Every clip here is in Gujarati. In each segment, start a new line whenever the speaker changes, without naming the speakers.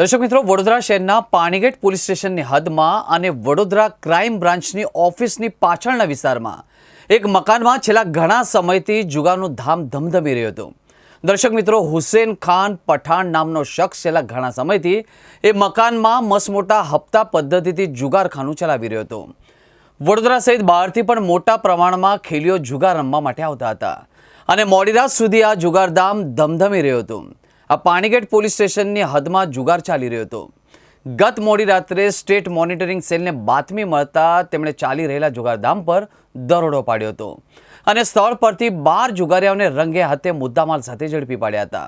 દર્શક મિત્રો, વડોદરા શહેરના પાણીગેટ પોલીસ સ્ટેશનની હદમાં અને વડોદરા ક્રાઇમ બ્રાન્ચની ઓફિસની પાછળના વિસ્તારમાં એક મકાનમાં છેલ્લા ઘણા સમયથી જુગારનું ધામ ધમધમી રહ્યું હતું. દર્શક મિત્રો, હુસેન ખાન પઠાણ નામનો શખ્સ છેલ્લા ઘણા સમયથી એ મકાનમાં મસમોટા હપ્તા પદ્ધતિથી જુગારખાનું ચલાવી રહ્યો હતો. વડોદરા સહિત બહારથી પણ મોટા પ્રમાણમાં ખેલીઓ જુગાર રમવા માટે આવતા હતા અને મોડી રાત સુધી આ જુગારધામ ધમધમી રહ્યો હતો. આ પાણીગેટ પોલીસ સ્ટેશનની હદમાં જુગાર ચાલી રહ્યો હતો. ગત મોડી રાત્રે સ્ટેટ મોનિટરિંગ સેલને બાતમી મળતા તેમણે ચાલી રહેલા જુગારધામ પર દરોડો પાડ્યો હતો અને સ્થળ પરથી બાર જુગારિયાઓને રંગે હાથે મુદ્દામાલ સાથે ઝડપી પાડ્યા હતા.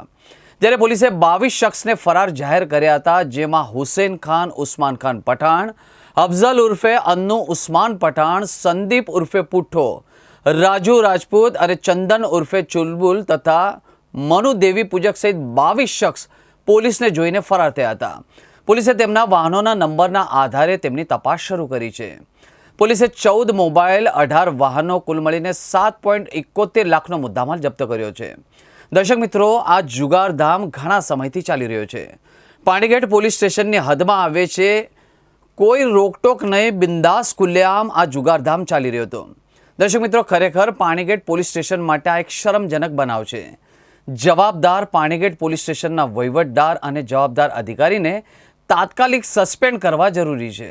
જ્યારે પોલીસે બાવીસ શખ્સને ફરાર જાહેર કર્યા હતા, જેમાં હુસેન ખાન, ઉસ્માન ખાન પઠાણ, અફઝલ ઉર્ફે અન્નુ ઉસ્માન પઠાણ, સંદીપ ઉર્ફે પુઠ્ઠો, રાજુ રાજપૂત અને ચંદન ઉર્ફે ચુલબુલ તથા મનુ દેવી પૂજક સહિત બાવીસ શખ્સ પોલીસને જોઈને ફરાર થયા હતા. પોલીસે તેમના વાહનોના નંબરના આધારે તેમની તપાસ શરૂ કરી છે. પોલીસે ચૌદ મોબાઈલ, અઢાર વાહનો, કુલ મળીને સાત પોઈન્ટ એકોતેર લાખનો મુદ્દામાલ જપ્ત કર્યો છે. દર્શક મિત્રો, આ જુગારધામ ઘણા સમયથી ચાલી રહ્યો છે. પાણીગેટ પોલીસ સ્ટેશનની હદમાં આવે છે. કોઈ રોકટોક નહીં, બિંદાસ ખુલ્લેઆમ આ જુગારધામ ચાલી રહ્યો હતો. દર્શક મિત્રો, ખરેખર પાણીગેટ પોલીસ સ્ટેશન માટે આ એક શરમજનક બનાવ છે. જવાબદાર પાણીગેટ પોલીસ સ્ટેશનના વહીવટદાર અને જવાબદાર અધિકારીને તાત્કાલિક સસ્પેન્ડ કરવા જરૂરી છે.